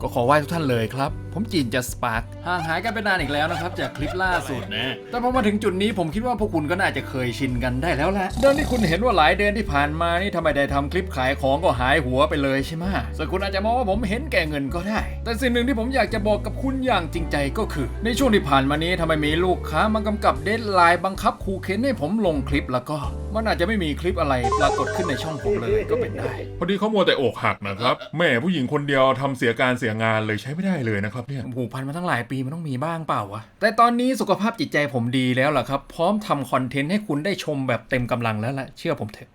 ก็ขอไหว้ทุกท่านเลยครับ ผมจีนจะสปาร์คห่างหายกันไปนานอีกแล้วนะครับ จากคลิปล่าสุดนะแต่พอมาถึงจุดนี้ผมคิดว่าพวกคุณก็น่าจะเคยชินกันได้แล้วแหละเดือนที่คุณเห็นว่าหลายเดือนที่ผ่านมานี่ทำไมได้ทำคลิปขายของก็หายหัวไปเลยใช่ไหมส่วนคุณอาจจะมองว่าผมเห็นแก่เงินก็ได้ แต่สิ่งหนึ่งที่ผมอยากจะบอกกับคุณอย่างจริงใจก็คือ ในช่วงที่ผ่านมานี้ทำไมมีลูกค้ามากำกับเดทไลน์บังคับขู่เข็นให้ผมลงคลิปแล้วก็มันอาจจะไม่มีคลิปอะไรปรากฏขึ้นในช่องผมเลยก็เป็นได้ พอดีเขามัวแต่อกหักนะครับแม่ผู้หญิงคนเดียวทำเสียการเสียงานเลยใช้ไม่ได้เลยนะครับเนี่ยผูกพันมาตั้งหลายปีมันต้องมีบ้างเปล่าวะ แต่ตอนนี้สุขภาพจิตใจผมดีแล้วล่ะครับ พร้อมทำคอนเทนต์ให้คุณได้ชมแบบเต็มกำลังแล้วล่ะ เชื่อผมเถอะ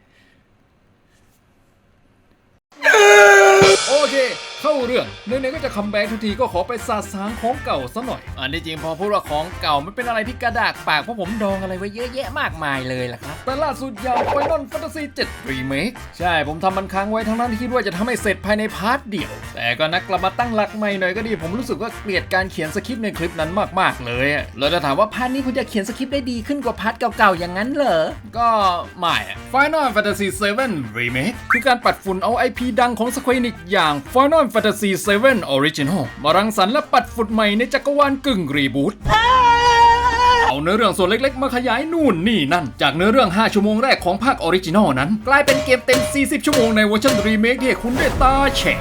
โอเค เข้าเรื่องไหนๆก็จะคัมแบ็กทุกทีก็ขอไปสาดสางของเก่าซะหน่อย อันที่จริงพอพูดว่าของเก่ามันเป็นอะไรที่กระดากปากเพราะผมดองอะไรไว้เยอะแยะมากมายเลยล่ะครับ แต่ล่าสุดอย่าง Final Fantasy 7 Remake ใช่ผมทำมันค้างไว้ทั้งนั้นที่คิดว่าจะทำให้เสร็จภายในพาร์ทเดียว แต่ก็นักกลับมาตั้งหลักใหม่หน่อยก็ดี ผมรู้สึกว่าเกลียดการเขียนสคริปต์ในคลิปนั้นมากๆเลยอะแล้วจะถามว่าพาร์ทนี้คุณจะเขียนสคริปต์ได้ดีขึ้นกว่าพาร์ทเก่าๆอย่างนั้นเหรอ ก็ไม่อะ Final Fantasy 7 Remake คือการปัดฝุ่นเอา IP ดังของ Square Enix อย่าง Final Fantasy 7 Original มารังสรรค์และปัดฝุ่นใหม่ในจักรวาลกึ่งรีบูตเอาเนื้อเรื่องส่วนเล็ก ๆ มาขยายนู่นนี่นั่น จากเนื้อเรื่อง 5 ชั่วโมงแรกของภาคออริจินอลนั้น กลายเป็นเกมเต็ม 40 ชั่วโมงในเวอร์ชันรีเมคที่คุณได้ตาแฉะ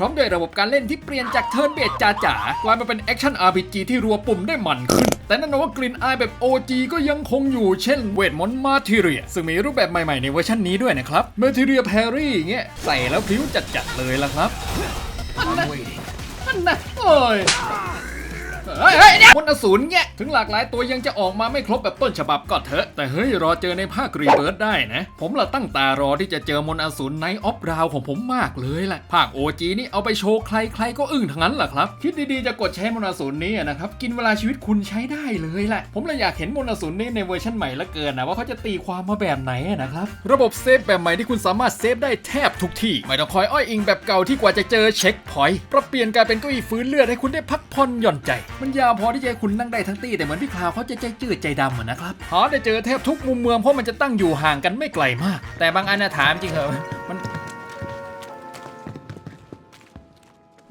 ร้อมด้วยระบบการเล่นที่เปลี่ยนจากเทิร์นเบสจ๋าๆกลายมาเป็นแอคชั่น RPG ที่รัวปุ่มได้มันขึ้น แต่แนั่นอนว่ากลิ่นอายแบบ OG ก็ยังคงอยู่เช่นเวทมนต์มาทีเรียซึ่งมีรูปแบบใหม่ๆในเวอร์ชันนี้ด้วยนะครับมาทีเรียแพรี่เงี้ยใส่แล้วพลิ้วจัดๆเลยละครับอันนะอันนะโอ้ย มนต์อสูรเนี่ยถึงหลากหลายตัวยังจะออกมาไม่ครบแบบต้นฉบับก็เถอะ แต่เฮ้ยรอเจอในภาครีเบิร์ดได้นะ ผมละตั้งตารอที่จะเจอมนต์อสูรไนออฟราวของผมมากเลยแหละภาค OG นี่เอาไปโชว์ใครใครก็อึ้งทั้งนั้นแหละครับ คิดดีๆจะกดใช้มนต์อสูรนี้นะครับ กินเวลาชีวิตคุณใช้ได้เลยแหละ ผมเลยอยากเห็นมนต์อสูรนี้ในเวอร์ชันใหม่ละเกินนะว่าเขาจะตีความมาแบบไหนนะครับระบบเซฟแบบใหม่ที่คุณสามารถเซฟได้แทบทุกที่ไม่ต้องคอยอ้อยอิงแบบเก่าที่กว่าจะเจอเช็คพอยต์ปรับเปลี่ยนกลายเป็นเก้าอี้ฟื้นเลือดให้คุณได้พักผ่อนหย่อนใจ มันยาวพอที่จะให้คุณนั่งได้ทั้งตี้แต่เหมือนพี่คลาวเขาจะใจจืดใจดำเหมือนนะครับหาได้เจอแทบทุกมุมเมืองเพราะมันจะตั้งอยู่ห่างกันไม่ไกลมาก แต่บางอันนะถามจริงเหรอมัน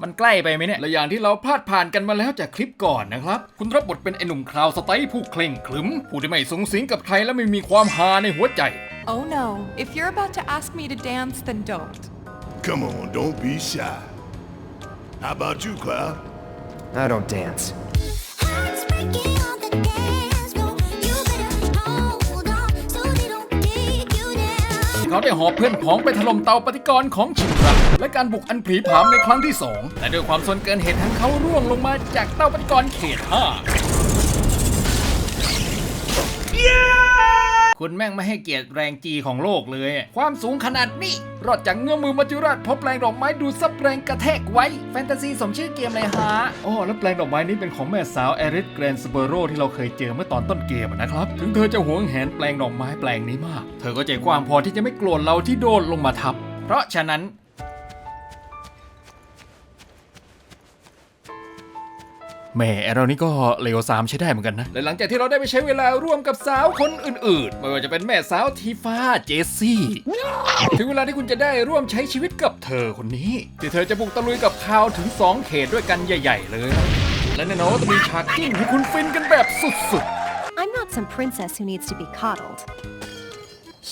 มันใกล้ไปไหมเนี่ยและอย่างที่เราพลาดผ่านกันมาแล้วจากคลิปก่อนนะครับ คุณรับบทเป็นไอ้หนุ่มคราวสไตล์ผู้เคร่งขรึม ผู้ที่ไม่สูงสิงกับใครและไม่มีความฮาในหัวใจ Oh no, if you're about to ask me to dance, then don't. Come on, don't be shy. How about you, Cloud? I don't dance. เขาได้หอบเพื่อนผองไปถล่มเตาปฏิกรณ์ของชินรักและการบุกอันผลีผามในครั้งที่ 2 และด้วยความสนเกินเหตุทั้งเขาร่วงลงมาจากเตาปฏิกรณ์เขต 5 คุณแม่งไม่ให้เกียรติแรงจีของโลกเลย ความสูงขนาดนี้ รอดจากเงื้อมือมัจจุราชพบแปลงดอกไม้ดูซับแรงกระแทกไว้ แฟนตาซีสมชื่อเกมเลยฮะอ๋อแล้วแปลงดอกไม้นี้เป็นของแม่สาวแอริสแกรนสเบโรที่เราเคยเจอเมื่อตอนต้นเกมนะครับ ถึงเธอจะหวงแหนแปลงดอกไม้แปลงนี้มาก เธอก็ใจกว้างพอที่จะไม่โกรธเราที่โดนลงมาทับ เพราะฉะนั้น แหม่เรานี่ก็เลวสามใช้ได้เหมือนกันนะ และหลังจากที่เราได้ไปใช้เวลาร่วมกับสาวคนอื่นๆ ไม่ว่าจะเป็นแม่สาวทีฟ้าเจสซี่ ถึงเวลาที่คุณจะได้ร่วมใช้ชีวิตกับเธอคนนี้ ที่เธอจะบุกตะลุยกับข่าวถึง 2 เขตด้วยกันใหญ่ ๆ เลย และแน่นอนว่าจะมีฉากจิ้นให้คุณฟินกันแบบสุด I'm not some princess who needs to be coddled.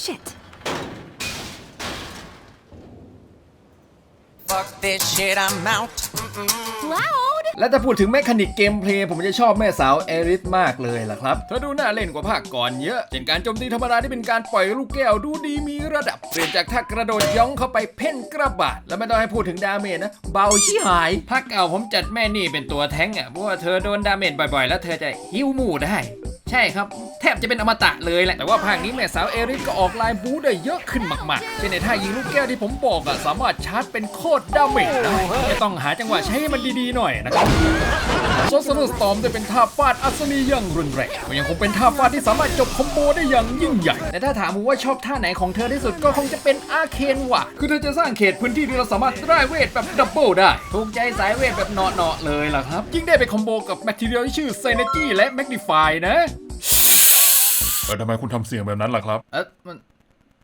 Shit. Fuck this shit, I'm out. Loud! และถ้าพูดถึงแมคานิกเกมเพลย์ผมจะชอบแม่สาวเอริสมากเลยล่ะครับ เธอดูน่าเล่นกว่าภาคก่อนเยอะเช่นการโจมตีธรรมดาที่เป็นการปล่อยลูกแก้วดูดีมีระดับ เปลี่ยนจากท่ากระโดดย่องเข้าไปเพ่นกระบาด แล้วไม่ต้องให้พูดถึงดาเมจนะ เบาชิหายภาคเก่าผมจัดแม่นี่เป็นตัวแท้งอะเพราะว่าเธอโดนดาเมจบ่อยๆ แล้วเธอจะหิ้วหมู่ได้ ใช่ครับ แทบจะเป็นอมตะเลยแหละ แต่ว่าภาคนี้แม่สาวเอริสก็ออกลายบู๊ได้เยอะขึ้นมากๆ เช่นในท่ายิงลูกแก้วที่ผมบอกอะสามารถชาร์จเป็นโคตรดาเมจได้จะต้องหาจังหวะใช้มันดีๆหน่อยนะครับโซสโนสตอมจะเป็นท่าฟาดอัศนีอย่างรุนแรงก็ยังคงเป็นท่าฟาดที่สามารถจบคอมโบได้อย่างยิ่งใหญ่ แต่ถ้าถามผมว่าชอบท่าไหนของเธอที่สุดก็คงจะเป็นอาเคนว่ะ คือเธอจะสร้างเขตพื้นที่ที่เราสามารถได้เวทแบบดับเบิลได้ ถูกใจสายเวทแบบเนาะๆเลยล่ะครับ ยิ่งได้ไปคอมโบกับแมทเทียลที่ชื่อเซเนจีและแมกนิฟายนะ เออทำไมคุณทำเสียงแบบนั้นล่ะครับ เอ๊ะมัน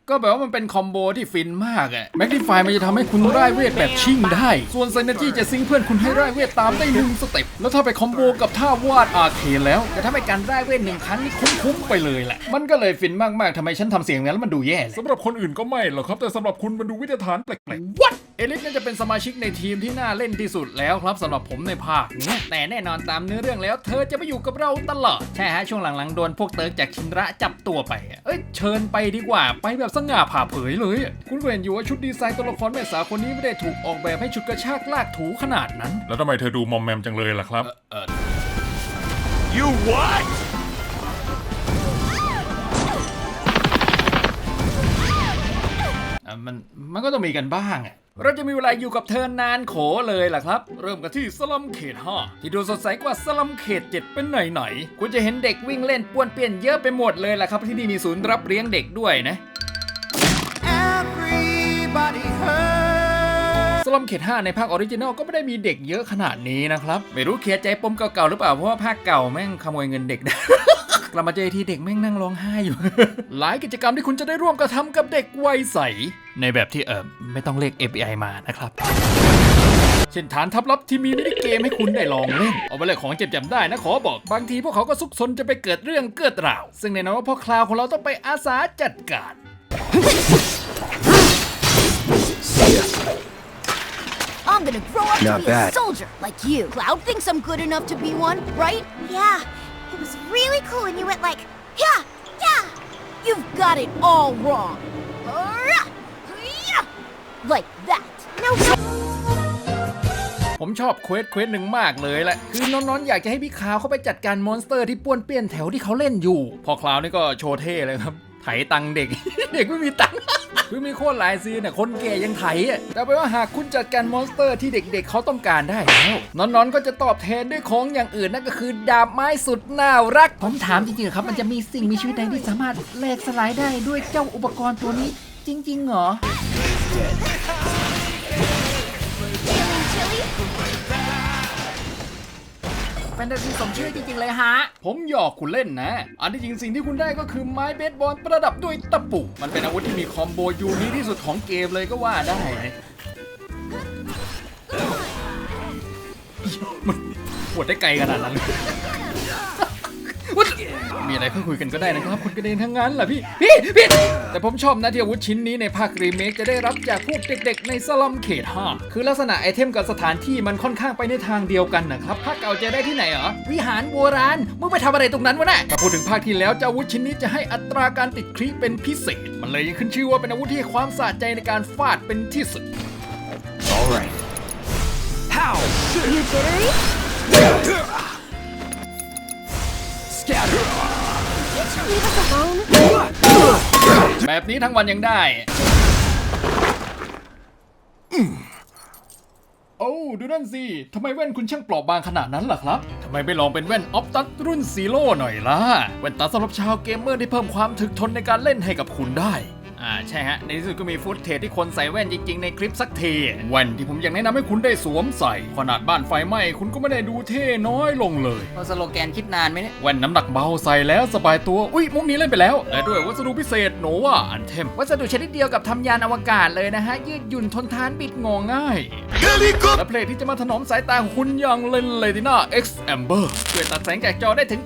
ก็แบบว่ามันเป็นคอมโบที่ฟินมากอะแม็กดิฟายมันจะทำให้คุณร่ายเวทแบบชิ่งได้ ส่วนไซเนจี้จะซิงค์เพื่อนคุณให้ร่ายเวทตามได้หนึ่งสเต็ป แล้วถ้าไปคอมโบกับท่าวาดอาร์เคนแล้วจะทำให้การร่ายเวทหนึ่งครั้งนี่คุ้มๆไปเลยแหละ มันก็เลยฟินมากๆทำไมฉันทำเสียงอย่างนั้นแล้วมันดูแย่เลยสำหรับคนอื่นก็ไม่หรอกครับแต่สำหรับคุณมันดูวิทยาฐานแปลก What เอลิสน่าจะเป็นสมาชิกในทีมที่น่าเล่นที่สุดแล้วครับสำหรับผมในภาคนี้แต่แน่นอนตามเนื้อเรื่องแล้ว เธอจะไม่อยู่กับเราตลอดใช่ฮะช่วงหลังๆโดนพวกเติร์กจากชินระจับตัวไปอะเอ้ยเชิญไปดีกว่าไปแบบสง่าผ่าเผยเลยอะคุณก็เห็นอยู่ว่าชุดดีไซน์ตัวละครแม่สาวคนนี้ไม่ได้ถูกออกแบบให้ชุดกระชากลากถูขนาดนั้นๆแล้วทำไมเธอดูมอมแมมจังเลยล่ะครับ You what? อะมันมันก็ต้องมีกันบ้างอะเราจะมีเวลาอยู่กับเธอนานโขเลยล่ะครับ เริ่มกันที่สลัมเขต5ที่ดูสดใสกว่าสลัมเขต 7 เป็นไหนไหนๆคุณจะเห็นเด็กวิ่งเล่นป้วนเปี้ยนเยอะไปหมดเลยล่ะครับ ที่นี่มีศูนย์รับเลี้ยงเด็กด้วยนะ สลัมเขต5ในภาคออริจินอลก็ไม่ได้มีเด็กเยอะขนาดนี้นะครับ ไม่รู้เคลียร์ใจปมเก่าๆหรือเปล่า เพราะว่าภาคเก่าแม่งขโมยเงินเด็กได้กลับมาเจอทีเด็กแม่งนั่งร้องไห้อยู่ หลายกิจกรรมที่คุณจะได้ร่วมกระทำกับเด็กวัยใส ในแบบที่เออไม่ต้องเรียก API มานะครับเช่นฐานทัพลับที่มีมินิเกมให้คุณได้ลองเล่น เอาไปเลยของเจ็บจำได้นะขอบอก บางทีพวกเขาก็ซุกซนจะไปเกิดเรื่องเกิดราว ซึ่งแน่นอนว่าพ่อคลาวของเราต้องไปอาสาจัดการ I'm gonna grow up Not to be bad. a soldier like you. Cloud thinks I'm good enough to be one, right? Yeah. It was really cool and you went like, yeah, yeah. You've got it all wrong. Rah! Yeah! Like that. No, no. ผมชอบเควสเควสหนึ่งมากเลยแหละ คือน้องๆ อยากจะให้พี่คลาวเข้าไปจัดการมอนสเตอร์ที่ป้วนเปี้ยนแถวที่เขาเล่นอยู่ พอคลาวนี่ก็โชว์เท่เลยครับ ไถตังค์เด็ก เด็กไม่มีตังค์ คือมีโคตรหลายซีนน่ะคนแก่ยังไถอะแต่ไปว่าหากคุณจัดการมอนสเตอร์ที่เด็กๆเขาต้องการได้แล้วนอนๆก็จะตอบแทนด้วยของอย่างอื่นนั่นก็คือดาบไม้สุดน่ารัก ผมถามจริงๆครับ มันจะมีสิ่งมีชีวิตใดที่สามารถแลกสลายได้ด้วยเจ้าอุปกรณ์ตัวนี้จริงๆเหรอ นตาซีสมชื่อจริงๆเลยฮะ ผมหยอกคุณเล่นนะ อันที่จริงสิ่งที่คุณได้ก็คือไม้เบสบอลประดับด้วยตะปูมันเป็นอาวุธที่มีคอมโบยูนิคที่สุดของเกมเลยก็ว่าได้มันปวดได้ไกลขนาดนั้นเลย มีอะไรค่อยคุยกันก็ได้นะครับคุณกระเด็นทั้งนั้นแหละพี่ พี่ พี่ แต่ผมชอบนะที่อาวุธชิ้นนี้ในภาครีเมคจะได้รับจากพวกเด็กๆในสลัมเขต5คือลักษณะไอเทมกับสถานที่มันค่อนข้างไปในทางเดียวกันนะครับภาคเก่าจะได้ที่ไหนเหรอวิหารโบราณมึงไปทำอะไรตรงนั้นวะน่ะแต่พูดถึงภาคที่แล้วเจ้าอาวุธชิ้นนี้จะให้อัตราการติดคลิเป็นพิเศษ มันเลยยังขึ้นชื่อว่าเป็นอาวุธที่ให้ความสะใจในการฟาดเป็นที่สุด All right. How? You jittery? Scatter. Can't you leave us alone? แบบนี้ทั้งวันยังได้ โอ้ดูนั่นสิ ทำไมแว่นคุณช่างเปราะบางขนาดนั้นล่ะครับ ทำไมไม่ลองเป็นแว่นออฟตัสรุ่นซีโร่หน่อยล่ะ แว่นตาสำหรับชาวเกมเมอร์ที่เพิ่มความถึกทนในการเล่นให้กับคุณได้ อ่าใช่ฮะ ในที่สุดก็มีฟุตเทจที่คนใส่แว่นจริงๆในคลิปสักทีแว่นที่ผมอยากแนะนำให้คุณได้สวมใส่ ขนาดบ้านไฟไหม้คุณก็ไม่ได้ดูเท่น้อยลงเลยสโลแกนคิดนานไหมเนี่ยแว่นน้ำหนักเบาใส่แล้วสบายตัว อุ้ยมุกนี้เล่นไปแล้ว และด้วยวัสดุพิเศษโนวาอันเทม วัสดุชนิดเดียวกับทำยานอวกาศเลยนะฮะ ยืดหยุ่นทนทานบิดงอง่าย Helicopter! และเพลงที่จะมาถนอมสายตาของคุณอย่างเลนเลติน่า X Amber ช่วยตัดแสงจากจอได้ถึง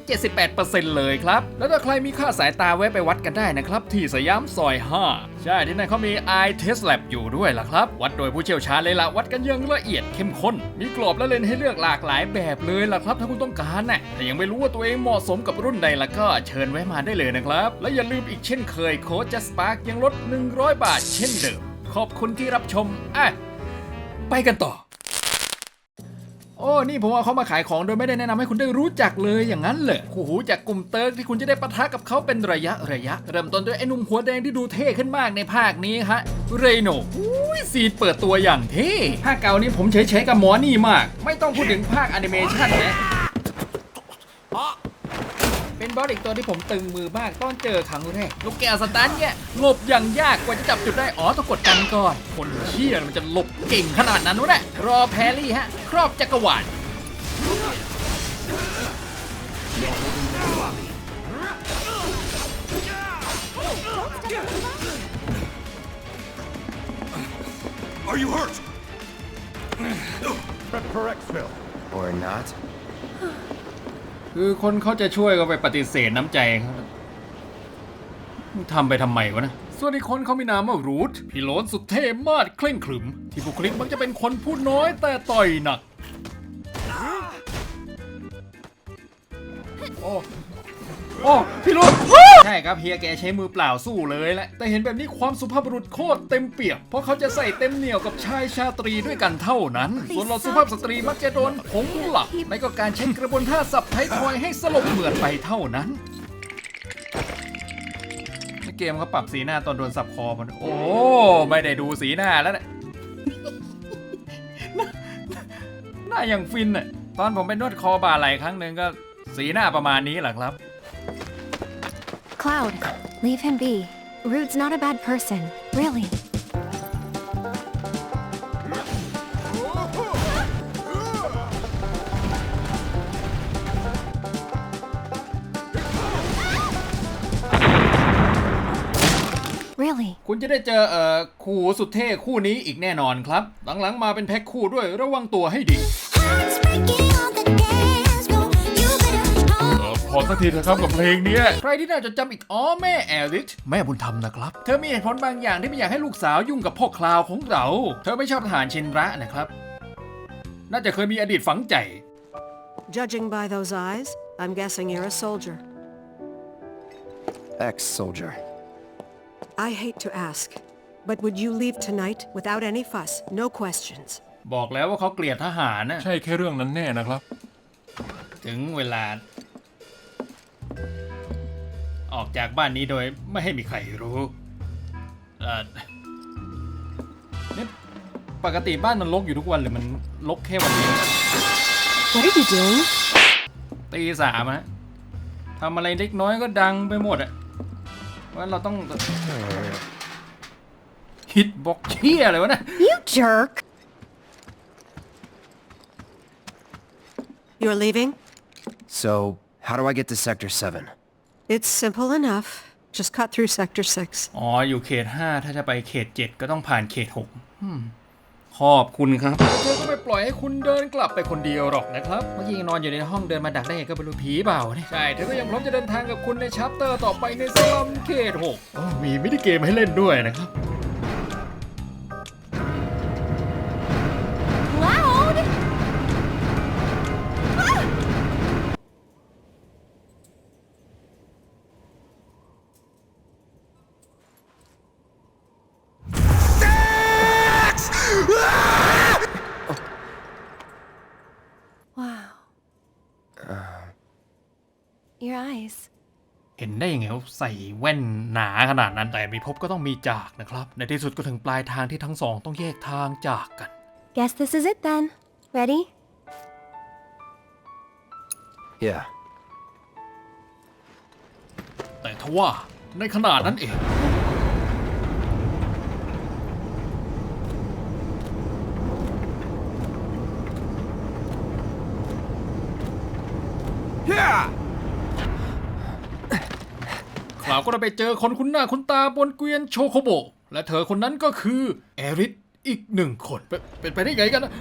78%เลยครับ แล้วถ้าใครมีค่าสายตาแวะไปวัดกันได้นะครับที่สยามซอย5ใช่ที่นั่นเขามี Eye Test Lab อยู่ด้วยล่ะครับ วัดโดยผู้เชี่ยวชาญเลยล่ะวัดกันอยังละเอียดเข้มข้น มีกรอบและเลนให้เลือกหลากหลายแบบเลยล่ะครับ ถ้าคุณต้องการน่ะแต่ยังไม่รู้ว่าตัวเองเหมาะสมกับรุ่นใดล่ะก็เชิญแวะมาได้เลยนะครับ และอย่าลืมอีกเช่นเคยโค้ดจัสปาร์กยังลด 100 บาท เช่นเดิม ขอบคุณที่รับชมอะไปกันต่อ โอ้นี่ผมเอาเขามาขายของโดยไม่ได้แนะนำให้คุณได้รู้จักเลยอย่างนั้นเลยคู่หูจากกลุ่มเติร์กที่คุณจะได้ปะทะกับเขาเป็นระยะระยะ เริ่มต้นด้วยไอ้หนุ่มหัวแดงที่ดูเท่ขึ้นมากในภาคนี้ฮะเรโนอุ้ยซีนเปิดตัวอย่างเท่ภาคเก่านี้ผมเฉยๆกับหมอนี่มาก ไม่ต้องพูดถึงภาคแอนิเมชันนะ เป็นบอสอีกตัวที่ผมตึงมือมากตอนเจอครั้งแรกลูกแก้วสตันเนี่ยหลบอย่างยากกว่าจะจับจุดได้อ๋อต้องกดกันก่อน คนเชี่ยมันจะหลบเก่งขนาดนั้นวะเนี่ยรอแพรรี่ฮะ ครอบจักรวาล Don't step on Are you hurt? Or not? คือคนเขาจะช่วยก็ไปปฏิเสธน้ำใจเขามึงทำไปทำไมวะนะ ส่วนอีกคนเขามีนามว่ารูทพี่โลนสุดเท่มาดเคร่งขรึม ที่บุคลิกมักจะเป็นคนพูดน้อยแต่ต่อยหนัก โอ้ โอ้ พี่รุธ ใช่ครับเฮียแกใช้มือเปล่าสู้เลยแหละแต่เห็นแบบนี้ความสุภาพบุรุษโคตรเต็มเปี่ยมเพราะเขาจะใส่เต็มเหนียวกับชายชาตรีด้วยกันเท่านั้น ส่วนเราสุภาพสตรีมักจะโดนผงหลักในก็การใช้กระบวนท่าสับไทยทอยให้สลบเหมือนไปเท่านั้นในเกมเขาปรับสีหน้าตอนโดนสับคอมัน โอ้ไม่ได้ดูสีหน้าแล้วนะหน้าอย่างฟินน่ะตอนผมไปนวดคอบ่าไหล่ครั้งหนึ่งก็สีหน้าประมาณนี้แหละครับ Cloud, leave him be. Rude's not a bad person, really. 'Really? คุณจะได้เจอเอ่อคู่สุดเท่คู่นี้อีกแน่นอนครับ หลังๆมาเป็นแพ็คคู่ด้วยระวังตัวให้ดี พอสักทีเถอะครับกับเพลงเนี้ยใครที่น่าจะจำอีกอ๋อแม่แอริสแม่บุญธรรมนะครับ เธอมีเหตุผลบางอย่างที่ไม่อยากให้ลูกสาวยุ่งกับพ่อคลาวของเรา เธอไม่ชอบทหารชินระนะครับ น่าจะเคยมีอดีตฝังใจ Judging by those eyes, I'm guessing you're a soldier. Ex-soldier. I hate to ask, but would you leave tonight without any fuss, no questions? บอกแล้วว่าเขาเกลียดทหารนะใช่แค่เรื่องนั้นแน่นะครับ ถึงเวลา ออกจากบ้านนี้โดยไม่ให้มีใครรู้เอ่อนี่ปกติบ้านมันลกอยู่ทุกวันหรือมันลกแค่วันนี้ What are you doing? ตีสามฮะทำอะไรเล็กน้อยก็ดังไปหมดอะเพราะฉะนั้นเราต้องฮิตบ็อกเชี่ยอะไรวะเนะ You jerk! You're leaving? So, how do I get to Sector 7? It's simple enough. Just cut through Sector 6. อ๋อ อยู่เขต 5 ถ้าจะไปเขต 7 ก็ต้องผ่านเขต6อืมขอบคุณครับ เธอก็ไม่ปล่อยให้คุณเดินกลับไปคนเดียวหรอกนะครับ เมื่อกี้ยังนอนอยู่ในห้องเดินมาดักได้ไงก็ไม่รู้ผีเปล่าเนี่ยใช่ เธอก็ยังพร้อมจะเดินทางกับคุณในชัปเตอร์ต่อไปในสลัมเขต6อ๋อมีมินิเกมให้เล่นด้วยนะครับ เห็นได้ยังไงว่าใส่แว่นหนาขนาดนั้นแต่มีพบก็ต้องมีจากนะครับ ในที่สุดก็ถึงปลายทางที่ทั้งสองต้องแยกทางจากกัน Guess this is it then. Ready? Yeah. แต่ทว่าในขนาดนั้นเอง ข่าวก็ได้ไปเจอคนคุ้นหน้าคุ้นตาบนเกวียนโชโคโบ และเธอคนนั้นก็คือแอริสอีกหนึ่งคนเป็นเป็นไปได้ไงกันนะ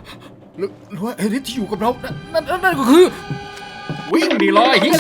หรือหรือว่าแอริสที่อยู่กับเรานั่นนั่นนั่นก็คือ วิ่งดีลอยเฮีย